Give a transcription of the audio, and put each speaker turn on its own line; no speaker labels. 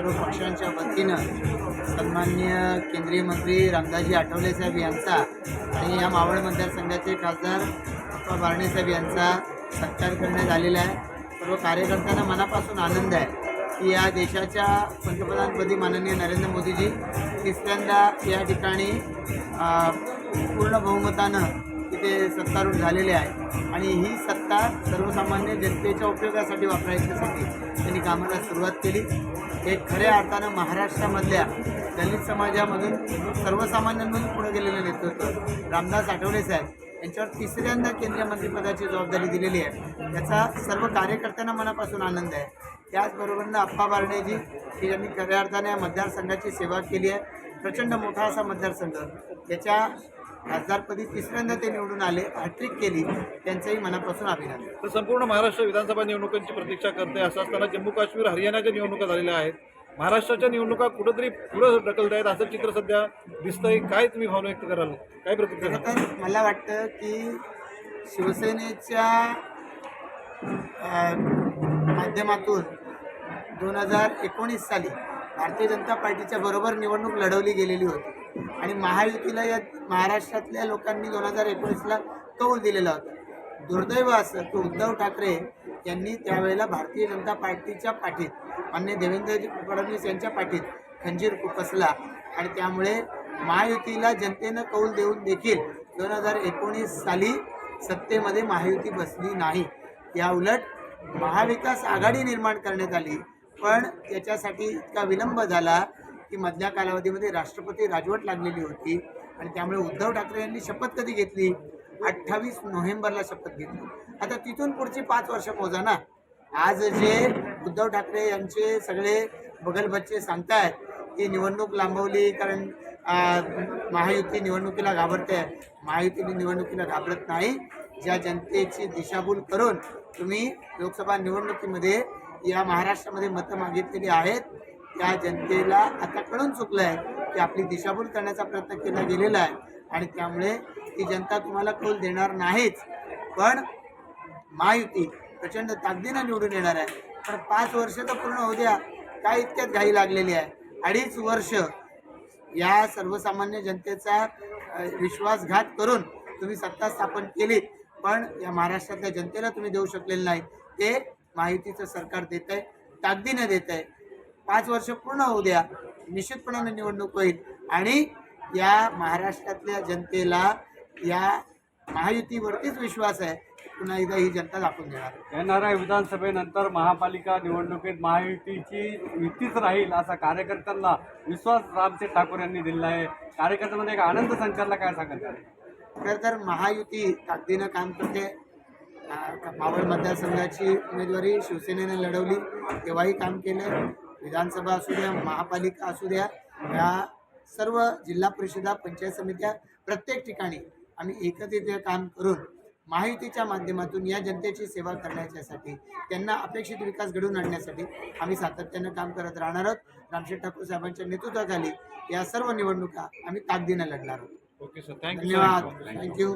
सर्व पक्षांच्या वतीनं सन्माननीय केंद्रीय मंत्री रामदासजी आठवले साहेब यांचा आणि या मावळ मतदारसंघाचे खासदार अप्पा बारणे साहेब यांचा सत्कार करण्यात आलेला आहे. सर्व कार्यकर्त्यांना मनापासून आनंद आहे की या देशाच्या पंतप्रधानपदी माननीय नरेंद्र मोदीजी तिसऱ्यांदा या ठिकाणी पूर्ण बहुमतानं तिथे सत्तारूढ झालेले आहे. आणि ही सत्ता सर्वसामान्य जनतेच्या उपयोगासाठी वापरायच्यासाठी त्यांनी कामाला सुरुवात केली. हे खऱ्या अर्थानं महाराष्ट्रामधल्या दलित समाजामधून सर्वसामान्यांमधून पुढे गेलेलं नेतृत्व रामदास आठवले साहेब यांच्यावर तिसऱ्यांदा केंद्रीय मंत्रिपदाची जबाबदारी दिलेली आहे. याचा सर्व कार्यकर्त्यांना मनापासून आनंद आहे. त्याचबरोबरनं अप्पा बारणेजी की ज्यांनी खऱ्या अर्थाने या मतदारसंघाची सेवा केली आहे. प्रचंड मोठा असा मतदारसंघ. त्याच्या खासदारपदी तिसऱ्यांदा ते निवडून आले हॅट्रिक केली त्यांचंही मनापासून अभिनंदन.
तर संपूर्ण महाराष्ट्र विधानसभा निवडणुकांची प्रतीक्षा करते. असं असताना जम्मू काश्मीर हरियाणाच्या निवडणुका झालेल्या आहेत. महाराष्ट्राच्या निवडणुका कुठंतरी पुढं ढकलत आहेत असं चित्र सध्या दिसतंय. काय तुम्ही भावना व्यक्त कराल? काय प्रतिक्रिया
खरं तर मला वाटतं की शिवसेनेच्या अ, माध्यमातून दोन हजार एकोणीस साली भारतीय जनता पार्टीच्या बरोबर निवडणूक लढवली गेलेली होती. आणि महायुतीला या महाराष्ट्रातल्या लोकांनी दोन हजार एकोणीसला कौल दिलेला होता. दुर्दैव असं की उद्धव ठाकरे यांनी त्यावेळेला भारतीय जनता पार्टीच्या पाठीत मान्य देवेंद्रजी फडणवीस यांच्या पाठीत खंजीर खुपसला आणि त्यामुळे महायुतीला जनतेनं कौल देऊन देखील दोन हजार एकोणीस साली सत्तेमध्ये महायुती बसली नाही. या उलट महाविकास आघाडी निर्माण करण्यात आली. पण त्याच्यासाठी इतका विलंब झाला की मधल्या कालावधीमध्ये राष्ट्रपती राजवट लागलेली होती आणि त्यामुळे उद्धव ठाकरे यांनी शपथ कधी घेतली? अठ्ठावीस नोव्हेंबरला शपथ घेतली. आता तिथून पुढची पाच वर्ष मोजा ना. आज जे उद्धव ठाकरे यांचे सगळे बगलबच्चे सांगतायत की निवडणूक लांबवली कारण महायुती निवडणुकीला घाबरते. महायुतीने निवडणुकीला घाबरत नाही. ज्या जनतेची दिशाभूल करून तुम्ही लोकसभा निवडणुकीमध्ये या महाराष्ट्रामध्ये मतं मागितलेली आहेत त्या जनतेला आता कळून चुकलं आहे की आपली दिशाभूल करण्याचा प्रयत्न केला गेलेला आहे. आणि त्यामुळे ती जनता तुम्हाला कौल देणार नाहीच. पण महायुती प्रचंड ताकदीनं निवडून येणार आहे. पण पाच वर्ष तर पूर्ण होऊ द्या. काय इतक्यात घाई लागलेली आहे. अडीच वर्ष या सर्वसामान्य जनतेचा विश्वासघात करून तुम्ही सत्ता स्थापन केलीत. पण या महाराष्ट्रातल्या जनतेला तुम्ही देऊ शकलेलं नाही ते माहितीचं सरकार देत आहे ताकदीनं देत आहे पाच वर्ष पूर्ण होऊ द्या. निश्चितपणाने निवडणूक होईल. आणि या महाराष्ट्रातल्या जनतेला या महायुतीवरतीच विश्वास आहे. पुन्हा एकदा ही जनता दाखवून देणार.
येणाऱ्या विधानसभेनंतर महापालिका निवडणुकीत महायुतीची युतीच राहील असा कार्यकर्त्यांना विश्वास रामशेठ ठाकूर यांनी दिलेला आहे. कार्यकर्त्यांमध्ये एक आनंद संचारला काय सांगाल?
खरं तर महायुती ताकदीनं काम करते. मावळ मतदारसंघाची उमेदवारी शिवसेनेनं लढवली. तेव्हाही काम केलं. विधानसभा असू द्या महापालिका असू द्या या सर्व जिल्हा परिषदा पंचायत समित्या प्रत्येक ठिकाणी आम्ही एकत्रित काम करून महायुतीच्या माध्यमातून या जनतेची सेवा करण्याच्यासाठी त्यांना अपेक्षित विकास घडवून आणण्यासाठी आम्ही सातत्यानं काम करत राहणार आहोत. रामशेठ ठाकूर साहेबांच्या नेतृत्वाखाली या सर्व निवडणुका आम्ही ताकदीनं लढणार आहोत.
ओके सर थँक्यू
धन्यवाद. Thank you